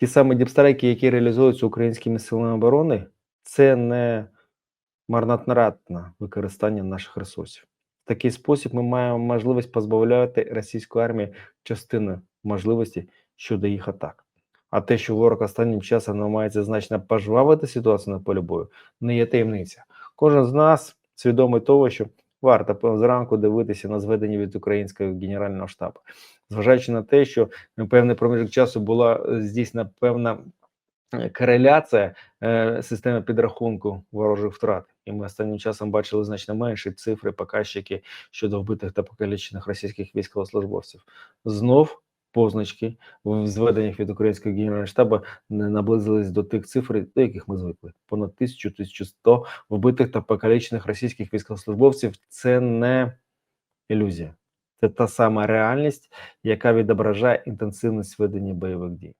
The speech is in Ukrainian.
ті самі діпстрайки, які реалізуються українськими силами оборони, це не марнотратне використання наших ресурсів. В такий спосіб ми маємо можливість позбавляти російську армію частини можливості щодо їх атак. А те, що ворог останнім часом намагається значно пожвавити ситуацію на полі бою, не є таємниця. Кожен з нас свідомий того, що варто зранку дивитися на зведення від українського генерального штабу, зважаючи на те, що певний проміжок часу була е, здійснена певна е, кореляція е, системи підрахунку ворожих втрат, і ми останнім часом бачили значно менші цифри, показчики щодо вбитих та покалічених російських військовослужбовців. Знов позначки в зведеннях від українського генерального штабу не наблизились до тих цифр, до яких ми звикли. Понад 1000-1100 вбитих та покалічених російських військовослужбовців. Це не ілюзія, це та сама реальність, яка відображає інтенсивність ведення бойових дій.